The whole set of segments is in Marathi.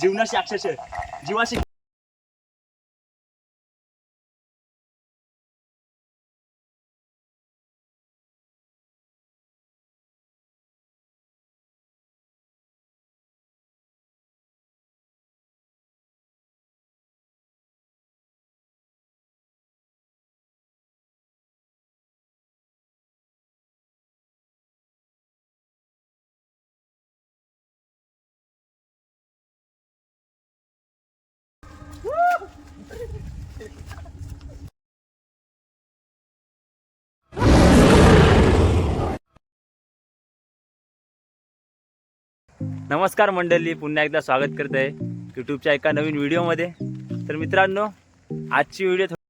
जीवनाशी अक्षरशः जीवाशी नमस्कार मंडळी पुन्हा एकदा स्वागत करत आहे यूट्यूबच्या एका नवीन व्हिडिओमध्ये तर मित्रांनो आजची व्हिडिओ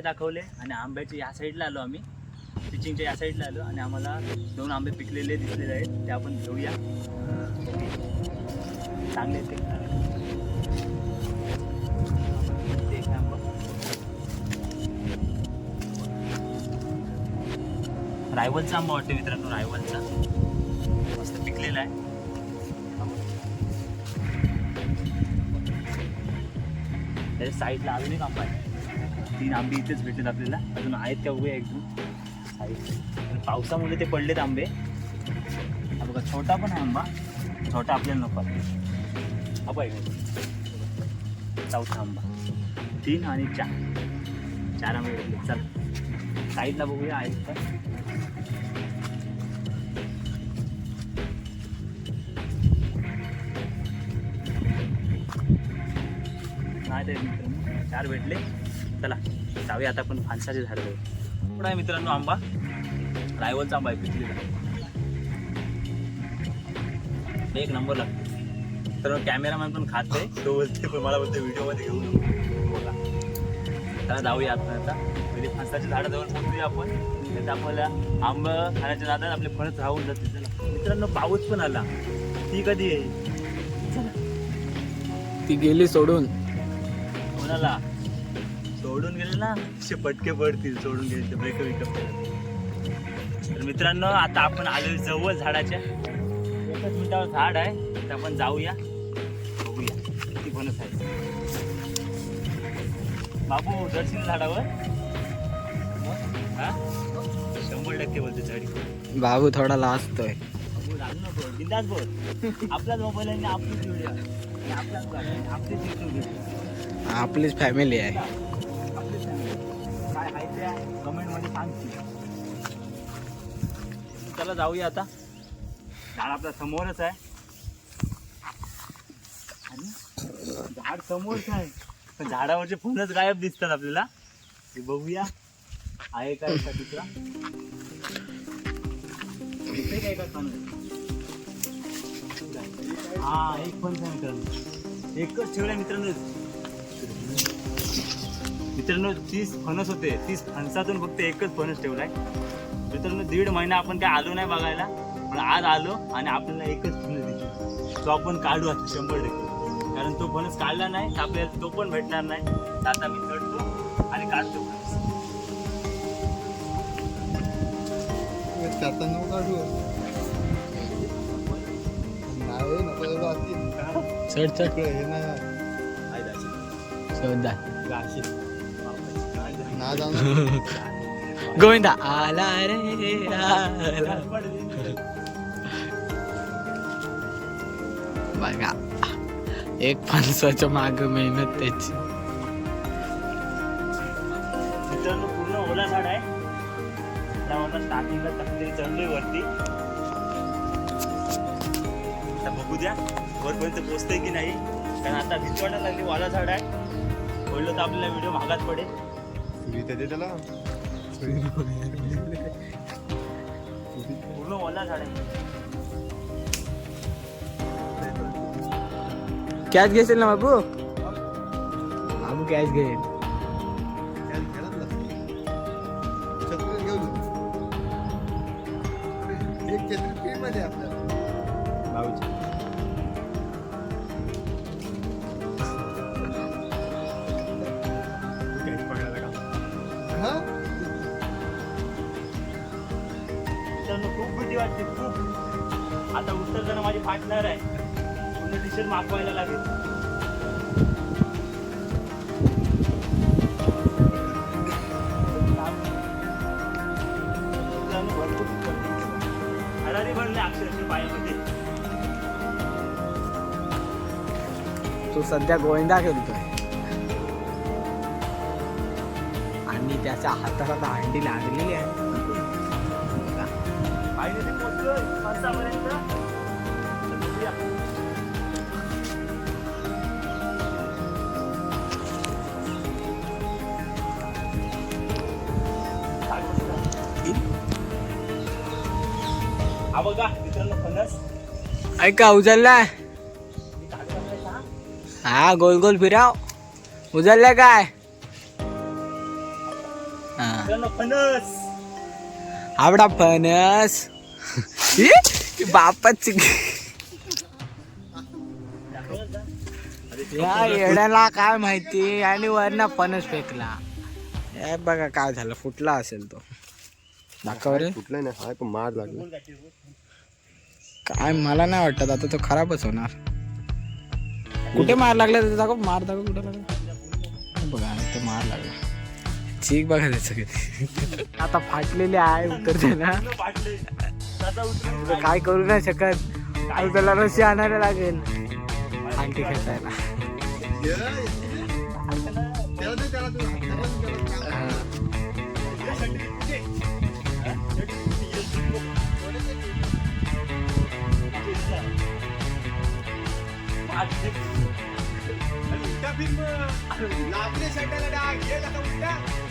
दाखवले आणि आंब्याच्या या साईडला आलो आम्ही. पिचिंगच्या या साईडला आलो आणि आम्हाला दोन आंबे पिकलेले दिसलेले आहेत. ते आपण घेऊया. चांगले ते. आंबा. रायवलचा आंबा वाटतो मित्रांनो रायवलचा. मस्त पिकलेला आहे. त्याच्या साईडला अजून एक आंबा आहे. तीन आंबे इथेच भेटलेत आपल्याला. अजून आहेत त्या उभे एकदम पावसामुळे ते पडलेत आंबे. हा बघा छोटा पण आहे आंबा. छोटा आपल्याला नको आहे. हा चौथा आंबा. तीन आणि चार. चार आंबे भेटले चल. साईडला बघूया आहेत का? नाही ते चार भेटले. चला जाऊया आता आपण फणसाचे झाड पुढे आहे मित्रांनो आंबा? रायवलचा आंबा आहे पिकलेला. एक नंबर लागतो. तर कॅमेरामॅन पण खात आहे. तो बोलते पण मला बोलते व्हिडिओमध्ये घेऊ नको बघा चला जाऊया आता आता. म्हणजे फणसाच्या झाडाजवळ पोहोचूया आपण. त्यात आपल्याला आंब खाण्याच्या नादात आपले फळच राहून जाते चला. मित्रांनो पाऊस पण आला. ती कधी आहे? ती गेली सोडून. कोणाला? सोडून गेले ना असे पटके पडतील सोडून गेले ब्रेक विकअप तर मित्रांनो आता आपण आलो जवळ झाडाच्या. एकच मिनिटावर झाड आहे तर आपण जाऊया. बघूया किती फणस आहे बाबू दर्शन झाडावर? हा? शंभर टक्के बोलते झाडी. बाबू थोडा लाजतोय. बाबू लागू नको बिंदास बोल. आपल्याच मोबाईल आणि आपलीच व्हिडिओ आपलीच. आपलीच फॅमिली आहे. आपलीच आहे. त्या कमेंटमध्ये सांगते चला जाऊया आता. झाड आपल्या समोरच आहे. आणि झाड समोरच आहे. पण झाडावरचे फुलंच गायब दिसतात आपल्याला. ते बघूया. आहे का एका दुसरा काय का हा एक पण आहे एकच ठेवलाय मित्रांनो. मित्रांनो तीस फणस होते. तीस फणसातून फक्त एकच फणस ठेवलाय. मित्रांनो दीड महिना आपण काय आलो नाही बघायला पण आज आलो आणि आपल्याला एकच फणस दिसतो तो आपण काढू आता शंभर टक्के. कारण तो फणस काढला नाही तर आपल्याला तो पण भेटणार नाही. तर आता मी चढतो आणि काढतो फणस. काढू. नाही चढ चढ. हे ना आहे गोविंदा आला रे आला बघा एक फणसाच्या माग मेहनत त्याची पूर्ण ओला झाड आहे. त्यावर स्टार्टिंगला तरी चढलोय वरती. आता बघू द्या वरपर्यंत पोचतंय की नाही. कारण आता भीती वाटायला लागली वाला झाड आहे. बोललो तर आपल्याला व्हिडिओ महागात पडेल. दे त्याला. पूर्ण ओला झाड कॅच घेशील ना बाबू बाबू कॅच घेईल एक छत्री फ्री मध्ये आपल्याला. पार्टनर आहे. पूर्ण टी शर्ट मागवायला लागेल तो सध्या गोविंदा खेळतोय. आणि त्याच्या हाताला तर अंडी लागलेली आहे. बघूया. हा बघा मित्रांनो फणस ऐका उचललाय? हा गोल गोल फिराव. उचललाय काय? मित्रांनो फणस आवडा फणस ई, बापाची या येड्याला काय माहिती? आणि वरना फणस फेकला. हे बघा काय झालं फुटला असेल तो. दाखव रे. कुठला नाही पण मार लागला. काय मला नाही वाटत आता तो खराबच होणार. कुठे मार लागला त्याचा? दाखव मार दाखव कुठे लागला. बघा ते मार लागला. चीक बघा त्याचं. किती आता फाटलेले आहे उतरते ना काय करू नाही शकत. त्याला रशी आणायला लागेल. आणखी Ya, ya, jalan jalan tuh, jalan jalan jalan. Ya,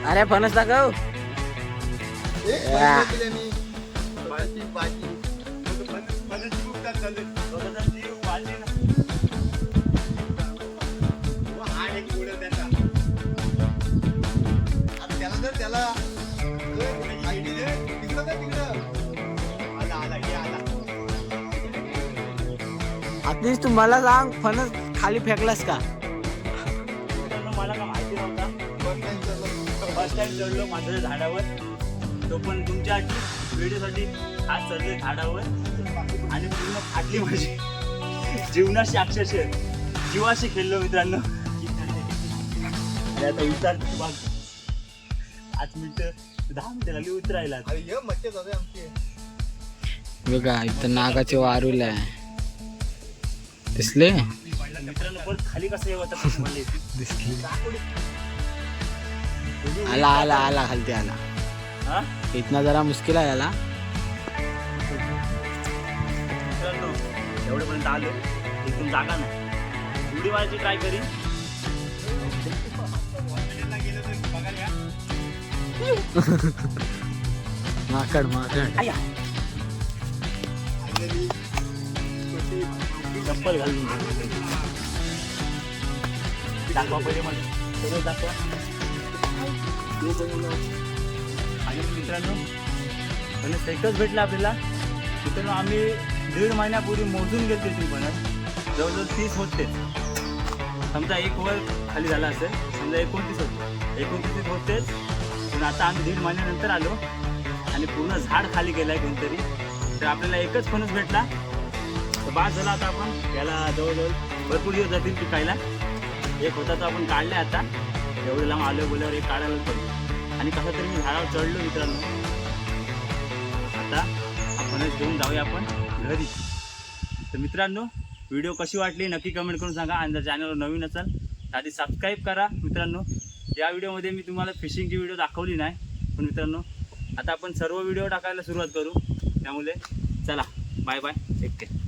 ada lagi, panas tak kau? Eh, ya. Panas. Panas, panas. Panas, panas. Panas, panas. Panas, panas. Panas, panas. आधीच तू मला सांग फणस खाली फेकलास का? मित्रांनो, मला काय माहिती नव्हता. फर्स्ट टाइम चढलो झाडावर. तो पण तुमच्या व्हिडिओसाठी आज चढले झाडावर. आणि पूर्ण फाटली माझी. जीवनाशी अक्षरशः जीवाशी खेळलो मित्रांनो. आता उतार पाच मिनिटं दहा मिनिटं लागली उतरायला. बघा इथं नागाचे वारूल आहे. दिसले? आला आला आला खालती आला. हा? इथना जरा मुश्किल आहे याला. मित्रांनो एवढेपर्यंत आलो. इथून जागा नाही. उडी मारायची ट्राय करीन माकड माकड. चप्पल घालून दाखवा पहिले मला. सगळं दाखवा. आणि मित्रांनो म्हणजे एकच भेटला आपल्याला. मित्रांनो आम्ही दीड महिन्यापूर्वी मोजून गेलो ती पण. जवळजवळ तीस होते. समजा एक वर खाली झाला असेल समजा एकोणतीस होते. एकोणतीस होतेच पण आता आम्ही दीड महिन्यानंतर आलो. आणि पूर्ण झाड खाली गेलं आहे कोणतरी. तर आपल्याला एकच फणस भेटला. तर बाद झाला आता आपण. याला जवळजवळ भरपूर दिवस जातील पिकायला एक होता तर आपण काढला आता. एवढं लांब आलो बोल्यावर एक काढायला पडलं आणि कसं तरी मी झाडावर चढलो मित्रांनो. आता आपणच घेऊन जाऊया आपण घरी. तर मित्रांनो व्हिडिओ कशी वाटली नक्की कमेंट करून सांगा. आणि जर चॅनलवर नवीन असाल तर आधी सबस्क्राईब करा मित्रांनो. या व्हिडिओमध्ये मी तुम्हाला फिशिंगची व्हिडिओ दाखवली नाही. पण मित्रांनो आता आपण सर्व व्हिडिओ टाकायला सुरुवात करू. त्यामुळे चला बाय बाय टेक केअर